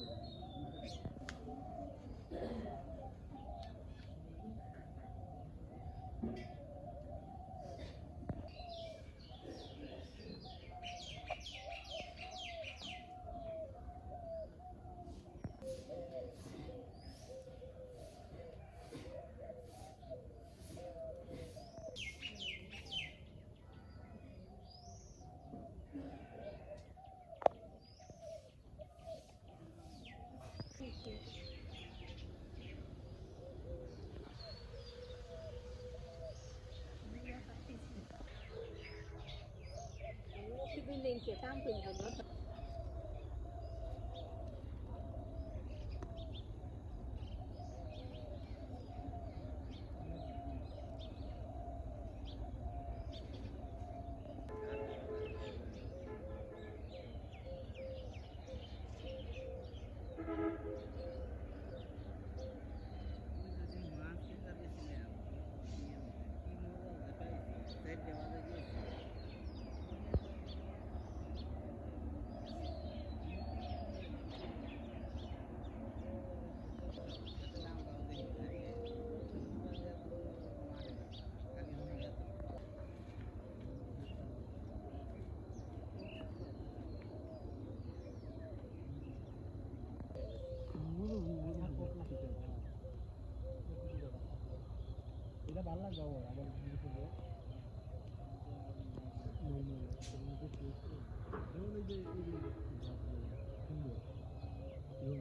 এটা ভালো লাগবে আমার আমার জিনিসগুলো যেমন এই যে এগুলো সুন্দর এবং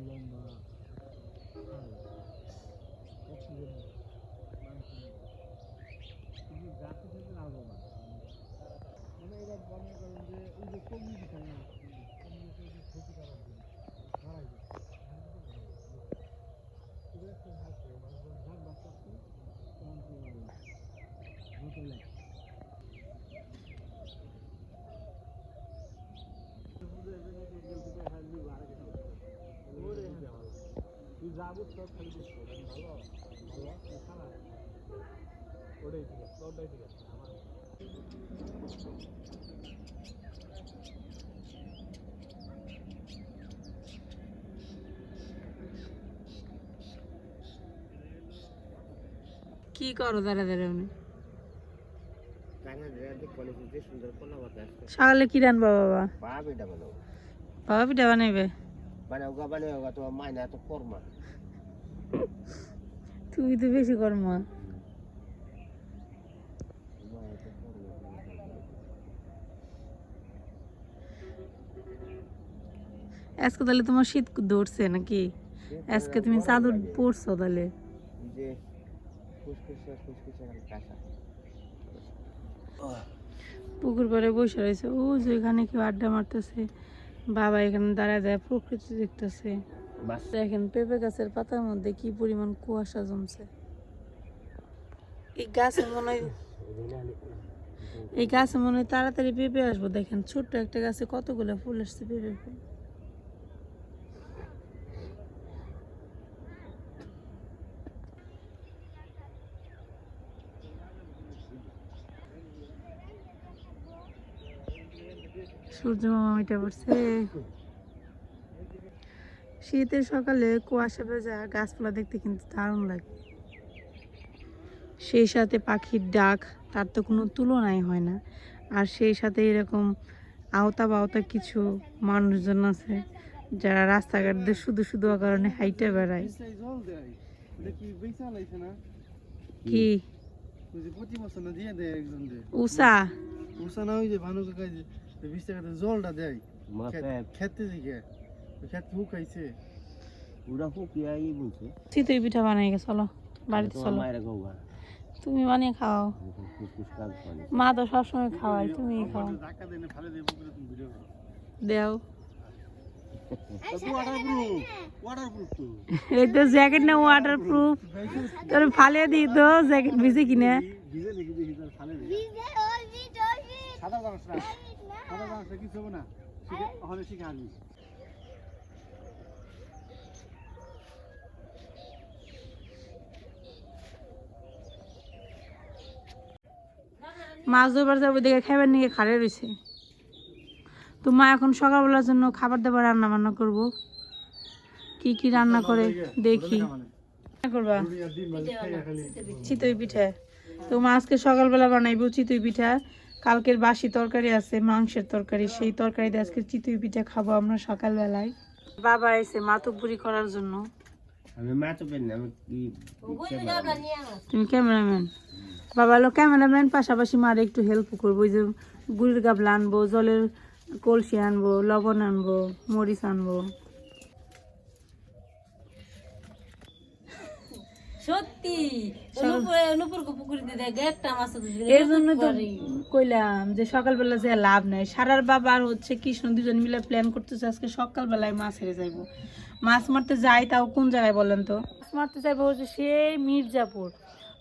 লম্বা খাল অক্সিজেন কিন্তু গাছে থেকে লাগবো না মানে এরা মনে করেন যে ওই যে কমিয়ে দিতে হবে কমিয়ে যে ক্ষতি করার জন্য মারা যায় এগুলো একটা হাসে মানুষজন ধান বাঁচাচ্ছে তখন কি হবে মতো লাগে তুই যাব সব খালি ভালো ভালো খারাপ ওটাই ঠিক আছে ওটাই ঠিক আছে আমার কি করো দাঁড়া দাঁড়া উনি সকালে কি রানবা বাবা? বাবা পিঠা বানাইবে? বানাও গা বানাও গা তোমার মায়না এত কর্মা। তুমি তো বেশি কর্ম আজকে তাহলে তোমার শীত ধরছে নাকি? আজকে তুমি চাদর পরছো তাহলে? পুকুর পাড়ে বসে রয়েছে। ও যে এখানে কেউ আড্ডা মারতেছে। বাবা এখানে দাঁড়ায় দাঁড়ায় প্রকৃতি দেখতেছে। বাস দেখেন পেঁপে গাছের পাতার মধ্যে কি পরিমাণ কুয়াশা জমছে। এই গাছে মনে হয় এই গাছে মনে হয় তাড়াতাড়ি পেঁপে আসব। দেখেন ছোট্ট একটা গাছে কতগুলো ফুল আসছে পেঁপে ফুল। সূর্য মামা এটা পড়ছে। শীতের সকালে কুয়াশা ভেজা গাছপালা দেখতে কিন্তু দারুণ লাগে। সেই সাথে পাখির ডাক তার তো কোনো তুলনাই হয় না। আর সেই সাথে এরকম আওতা বাওতা কিছু মানুষজন আছে যারা রাস্তাঘাট দিয়ে শুধু শুধু কারণে হাইটে বেড়ায়। কি? উষা? উষা না ওই যে ভানু কাকাই বিশ টাকাতে জলটা দেয় খেতে দিকে চিতই পিঠা বানাই গে চলো বাড়িতে চলো। তুমি বানিয়ে খাও। মা তো সবসময় খাওয়াই তুমি খাও। দেও। এই তো জ্যাকেট না ওয়াটার প্রুফ তোর ফালে দিই তো জ্যাকেট ভিজে কিনে। সাদা কিছু না শিখে ওখানে শিখে আসবি মাছ ধরবার যাব দেখে খাবার নিয়ে খাড়ে রয়েছে তো মা এখন সকালবেলার জন্য খাবার দাবার রান্না বান্না করব। কি কি রান্না করে দেখি। করবা? চিতই পিঠা। তো মা আজকে সকালবেলা বানাইবো চিতই পিঠা। কালকের বাসি তরকারি আছে মাংসের তরকারি। সেই তরকারি দিয়ে আজকে চিতই পিঠা খাব আমরা সকালবেলায়। বাবা এসে মাতুপুরি করার জন্য। আমি পেন না আমি কি তুমি ক্যামেরাম্যান? বাবা হলো ক্যামেরাম্যান পাশাপাশি মারে একটু হেল্প করব। ওই যে গুড়ির গাবলা আনব জলের কলসি আনব লবণ আনব মরিচ আনব। সত্যি? নুপুর পুকুরিতে দেখে একটা মাছ এর জন্য তো কইলাম যে সকালবেলা যে লাভ নাই। সারার বাবা আর হচ্ছে কৃষ্ণ দুজন মিলে প্ল্যান করতেছে আজকে সকালবেলায় মাছ হেরে যাইবো। মাছ মারতে যাই তাও কোন জায়গায় বলেন তো? মাছ মারতে যাইবো হচ্ছে সেই মির্জাপুর।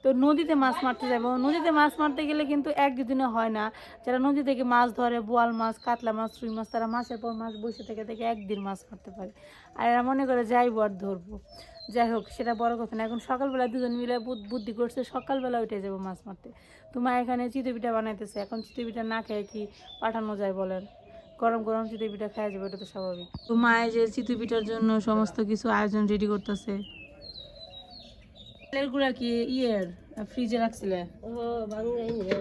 তো নদীতে মাছ মারতে যাব নদীতে মাছ মারতে গেলে কিন্তু এক দুদিনে হয় না। যারা নদী থেকে মাছ ধরে, বোয়াল মাছ, কাতলা মাছ, রুই মাছ, তারা মাছের পর মাছ বসে থেকে থেকে একদিন মাছ মারতে পারে। আর এরা মনে করে যাইবো আর ধরবো। যাই হোক, সেটা বড় কথা না। এখন সকালবেলা দুজন মিলে বুদ- বুদ্ধি করছে, সকালবেলা উঠে যাব মাছ মারতে। তোমার এখানে চিতই পিঠা বানাইতেছে। এখন চিতই পিঠা না খেয়ে কি পাঠানো যায় বলেন? গরম গরম চিতই পিঠা খাওয়া যাবে, এটা তো স্বাভাবিক। তো মায়ের যে চিতই পিঠার জন্য সমস্ত কিছু আয়োজন রেডি করতেছে। গুঁড়া কি ইয়ের ফ্রিজে রাখছিলে? রে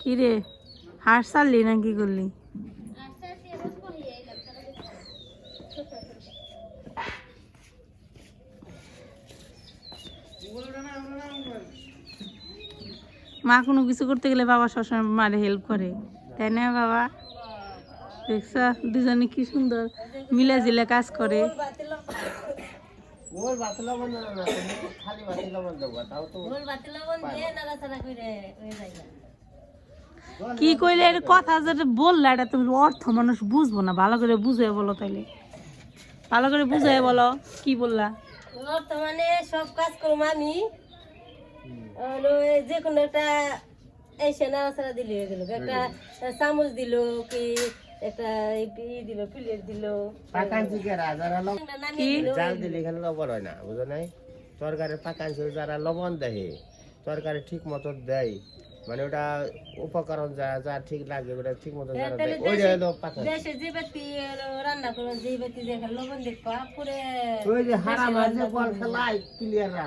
কি রে হাঁস চাললি না কি করলি? মা কোনো কিছু করতে গেলে বাবা সবসময় মারে হেল্প করে তাই না বাবা? দেখছ দুজনে কি সুন্দর মিলে জিলে কাজ করে। লবণ না না খালি ভাত লবণ দেবো তাও তো গোল বাতি লবণ দিয়ে নাড়াচাড়া করে হয়ে যায় কি কইলে এর কথা যেটা বললে এটা তুমি অর্থ মানুষ বুঝব না ভালো করে বুঝে বলো তাইলে। ভালো করে বুঝে বলো কি বললা? অর্থ মানে সব কাজ করব আমি। যে কোনো একটা এসে নাড়াচাড়া দিলে হয়ে গেল। একটা চামচ দিল কি একটা ই দিল প্লেট দিল। পাকান থেকে যারা লবণ একটা নামিয়ে দিল। জাল দিলে এখানে লবণ হয় না বুঝো নাই? তরকারি পাকান যারা লবণ দেয় তরকারি ঠিক মতো দেয় মানে ওটা উপকরণ যা যা ঠিক লাগে ওটা ঠিক মতো যারা দেয় ওইটা হলো পাকান দেশে যে ব্যক্তি রান্না করবেন যে ব্যক্তি দেখে লবণ দেখবা পুরে ওই যে হারা মাঝে বল খেলায় প্লেয়াররা।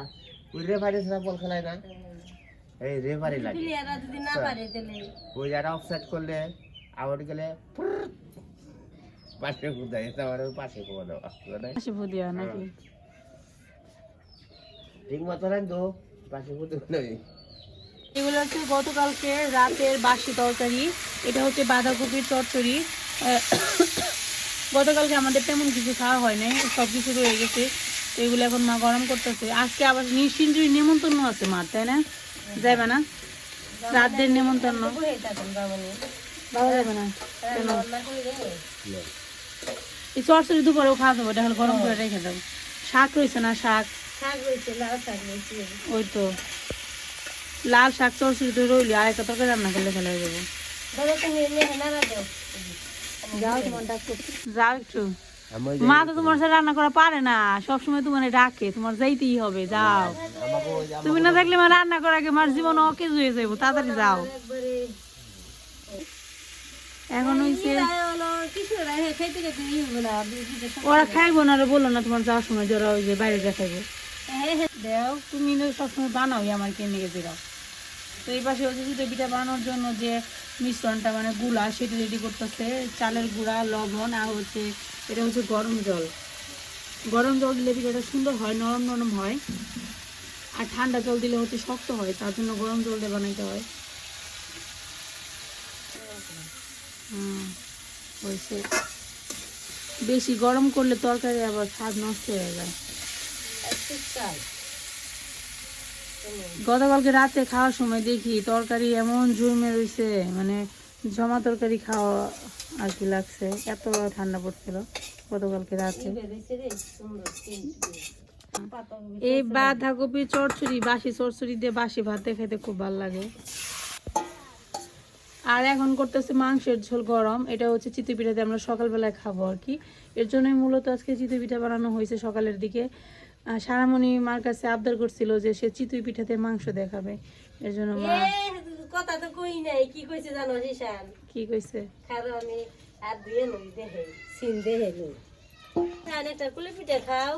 ওই রেফারি ছাড়া বল খেলায় না। এই রেফারি লাগে। প্লেয়াররা যদি না পারে তাহলে। ওই যারা অফসাইড করলে আউট গেলে পাশে তারপরে পাশে কুয়া দেওয়া নাই? হাসি ফুদিয়া নাকি? ঠিক মতো রাখতো পাশে এগুলো হচ্ছে গতকালকে রাতের বাসি তরকারি এটা হচ্ছে বাঁধাকপির চচ্চড়ি। গতকালকে আমাদের তেমন কিছু খাওয়া হয় নাই সব কিছু রয়ে গেছে তো এগুলো এখন মা গরম করতেছে। আজকে আবার নিশ্চিন্তুই নেমন্তন্ন আছে মার তাই না? যাবে না? রাতের নেমন্তন্ন। বহে থাকেন বাবানি বাবা যাবে না। কেন রান্না করে রে এই চচ্চড়ি দুপুরেও খাওয়া যাব এটা গরম করে রেখে দেবো শাক রয়েছে না শাক? শাক রয়েছে লাল শাক রয়েছে। ওই তো। লাল শাক চচ্চড়ি তো রইলি আর একটা তরকারি রান্না করলে ফেলে যাব। দাদা তুমি এনে নাড়া দাও। যাও তোমার ডাক যাও একটু। মা তো তোমার সাথে রান্না করা পারে না। সবসময় তোমার ডাকে তোমার যাইতেই হবে যাও। তুমি না থাকলে মা রান্না করার আগে মার জীবন অকেজ হয়ে যাব তাড়াতাড়ি যাও। একবারে। এখন হইছে ইরা হলো কিশোরা হে খাইতে খাইতে ই হবে না বিদ্যুতের সব ওরা খাইবো না বলল না তোমার যাওয়ার সময় ওই যে বাইরে দেখাইবো। হ্যাঁ হ্যাঁ। দেও তুমি সবসময় বানাওই আমার কিনে গেছে দাও তো এই পাশে পিঠা বানানোর জন্য যে মিশ্রণটা মানে গুড়া সেটা রেডি করতেছে। চালের গুঁড়া লবণ আর হচ্ছে এটা হচ্ছে গরম জল। গরম জল দিলে পিঠাটা সুন্দর হয় নরম নরম হয়। আর ঠান্ডা জল দিলে হচ্ছে শক্ত হয় তার জন্য গরম জল দিয়ে বানাইতে হয় হুম হয়েছে বেশি গরম করলে তরকারি আবার স্বাদ নষ্ট হয়ে যায়। গতকালকে রাতে খাওয়ার সময় দেখি তরকারি এমন জমে রয়েছে মানে জমা তরকারি খাওয়া আর কি লাগছে, এত ঠান্ডা পড়ছিল গতকালকে রাতে। এই বাঁধাকপি চচ্চড়ি বাসি চচ্চড়ি দিয়ে বাসি ভাত খেতে খুব ভালো লাগে। আর এখন করতেছে মাংসের ঝোল গরম। এটা হচ্ছে চিতই পিঠাতে আমরা সকালবেলায় খাব আর কি। এর জন্যই মূলত আজকে চিতই পিঠা বানানো হয়েছে সকালের দিকে। সারামণি মার কাছে আবদার করছিল যে সে চিতই পিঠাতে মাংস দেখাবে। এর জন্য মা কথা তো কই নাই। কি কইছে জানো ঈশান কি কইছে? খারো আমি আর দুয়ে নই দেহে সিন দেহে লই। খান একটা কুলি পিঠা খাও।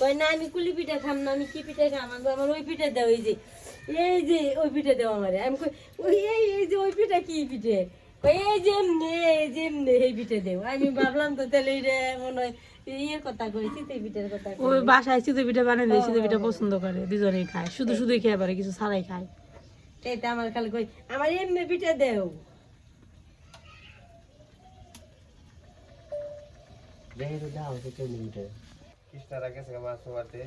কই না আমি কুলি পিঠা খাম না আমি কি পিঠা খাম? আমি আমার ওই পিঠা দাও এই যে এই যে ওই পিঠা দাও আমারে। আমি কই ওই এই এই যে ওই পিঠা কি পিঠে? কই এই যে এমনি এই যে এমনি এই পিঠা দেও। আমি ভাবলাম তো তাহলে রে মনে হয় ইয়ের কথা কইছি তুই পিঠার কথা কই। ওই বাসায় চিতই পিঠা চিতই পছন্দ করে দুজনেই খায়। শুধু শুধুই খেয়ে পারে কিছু ছাড়াই খায়। এইটা আমার খালি কই আমার এমনি পিঠা দেও। যেহেতু কৃষ্ণারা গেছে মাছ মারতে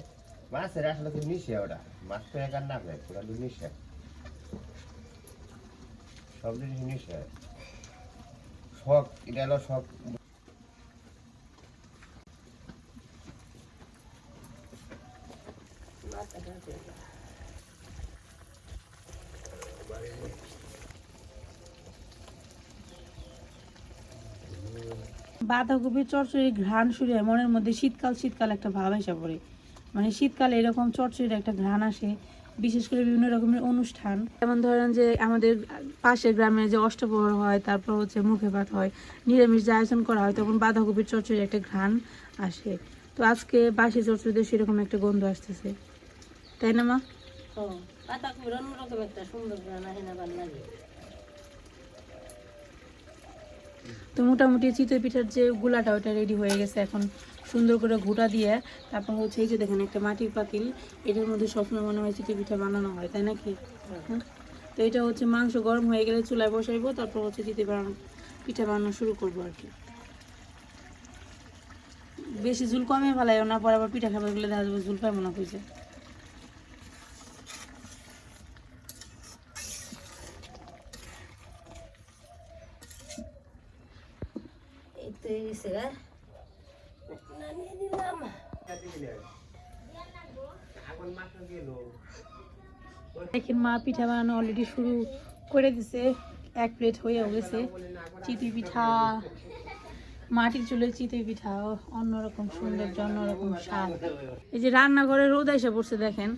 মাছের আসলে তো নিশে ওটা? মাছ তো একার না খায় পুরা নিশে সব জিনিস নিশে শখ, এটা হলো শখ। বাঁধাকপির চচ্চড়ি ঘ্রাণ শুরু মনের মধ্যে শীতকাল শীতকাল একটা ভাব এসে পড়ে। মানে শীতকালে এরকম চচ্চড়ির একটা ঘ্রাণ আসে বিশেষ করে বিভিন্ন রকমের অনুষ্ঠান। যেমন ধরেন যে আমাদের পাশের গ্রামে যে অষ্টপ্রহর হয় তারপর হচ্ছে মুখে ভাত হয় নিরামিষ যে আয়োজন করা হয় তখন বাঁধাকপির চচ্চড়ির একটা ঘ্রাণ আসে। তো আজকে বাসি চচ্চড়িতে সেরকম একটা গন্ধ আসতেছে। তাই না মা? অন্যরকম একটা সুন্দর লাগে তো মোটামুটি চিতই পিঠার যে গুলাটা ওটা রেডি হয়ে গেছে এখন। সুন্দর করে ঘুটা দিয়ে তারপর হচ্ছে এই যে দেখেন একটা মাটির পাতিল, এটার মধ্যে সবসময় মনে হয় চিতই পিঠা বানানো হয়, তাই নাকি? হ্যাঁ? তো এটা হচ্ছে মাংস গরম হয়ে গেলে চুলায় বসাইবো, তারপর হচ্ছে চিতই বানানো, পিঠা বানানো শুরু করব আর কি। বেশি ঝুল কমে ফেলাই না, পরে আবার পিঠা খাবার গেলে দেখা যাবে ঝুল পাইবো না কইছে। এই তো দেখেন মা পিঠা বানানো অলরেডি শুরু করে দিছে। এক প্লেট হয়ে গেছে। চিতই পিঠা মাটির চুলের চিতই পিঠা অন্যরকম সৌন্দর্য অন্যরকম স্বাদ। এই যে রান্নাঘরে রোদ এসে পড়ছে দেখেন।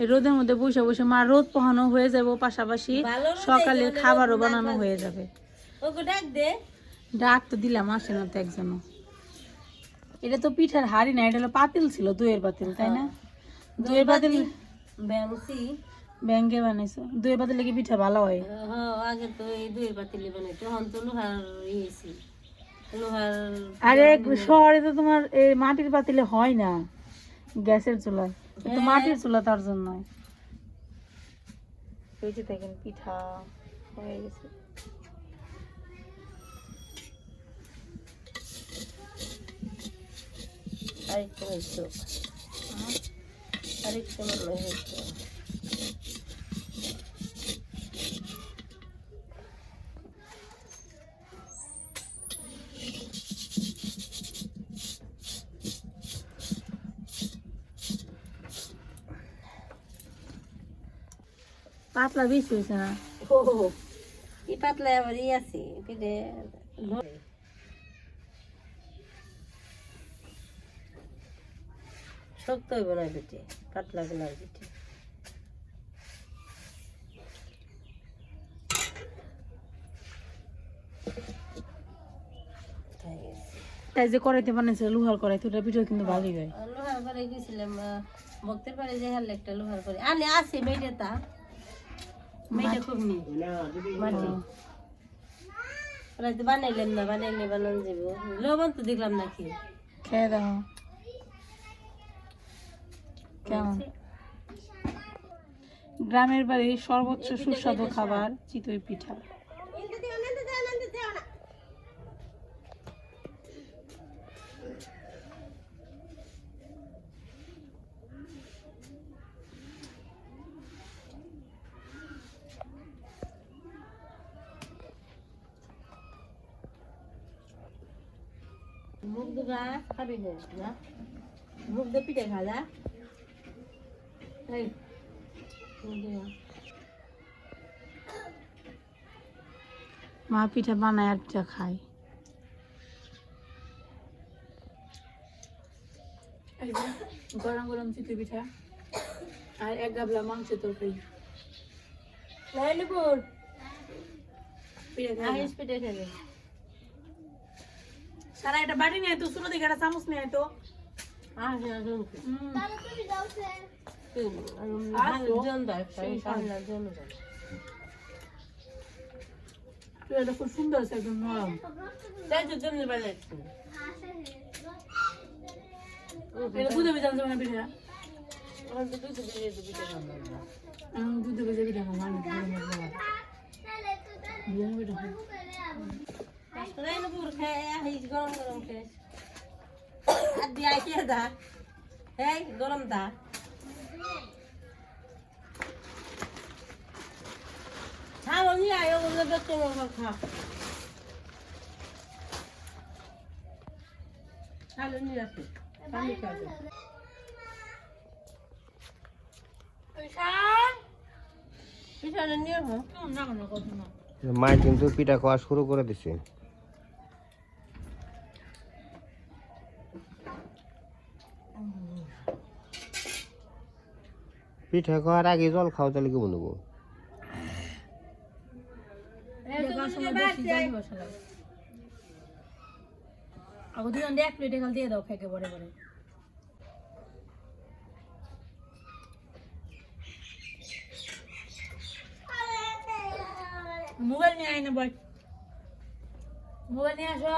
এই রোদের মধ্যে বসে বসে মা রোদ পোহানো হয়ে যাবে পাশাপাশি সকালের খাবারও বানানো হয়ে যাবে। ডাক ডাক তো দিলাম আসে না তো একজনও। এটা তো পিঠার হাড়ি না এটা হলো পাতিল ছিল দুয়ের পাতিল তাই না? দুয়ের পাতিল ব্যাংসি ব্যাংকে বানাইছো। দুয়ের পাতিলে কি পিঠা ভালো হয়। হ্যাঁ আগে তো এই দুই পাতিলি বানাইতো এখন তো লোহার ইয়েছি লোহার আরে শহরে তো তোমার এই মাটির পাতিলে হয় না গ্যাসের চুলায় তো মাটির চুলা তার জন্য এই যে দেখেন পিঠা হয়ে গেছে। আরেকটু হয়েছে। আরেকটু মনে হয়েছে। পাতলা বেশি হয়েছে না? ও এই পাতলা আবার ই আছে পিঠে ধরে শক্ত হইব না পিঠে পাতলা গুলার পিঠে তাই যে করাইতে বানাইছে লোহার পিঠা কিন্তু ভালোই হয়। লোহার গেছিলাম ভক্তের পারে যে হারলে একটা লোহার করে আনে আছে মেয়েটা তা। মেয়েটা খুব নেই মাটি। বানাইলেন না বানাইলে বানান যাব লবণ তো দেখলাম নাকি। খেয়ে দাও। কেমন? গ্রামের বাড়ির সর্বোচ্চ সুস্বাদু খাবার চিতই পিঠা। মুখ দুগা খাবি না মুখ দে পিঠে খা যা এই মুখ দুগা। মা পিঠা বানায় আর পিঠা খায়। গরম গরম চিতই পিঠা আর এক গাবলা মাংস তরকারি। বোন পিঠে খেলে সারা একটা বাটি নিয়ে তো ছোট দিকে একটা চামচ নিয়ে তো। আসে না শুনছি এটা খুব সুন্দর আছে একদম নরম। তাই তো এটা দুধে যাবে না পিঠে? দুধ পিঠে খাব আমি খাব গরম দিয়ে আয় খা নিয়ে আসে আমি খাব পিছনে নিয়ে হো না না কত না মা কিন্তু পিঠা খাওয়া শুরু করে দিছে পিঠা খাওয়ার আগে জল খাও তাহলে কি বলব আগো দুজন এক প্লেটে খাল দিয়ে দাও খেকে পরে পরে। মোবাইল নিয়ে আয় না বল। মোবাইল নিয়ে আসো।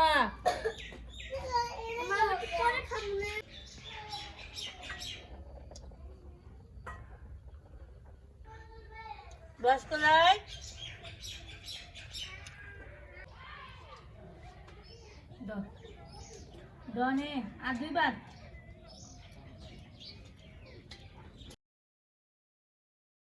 দনে আর দুইবার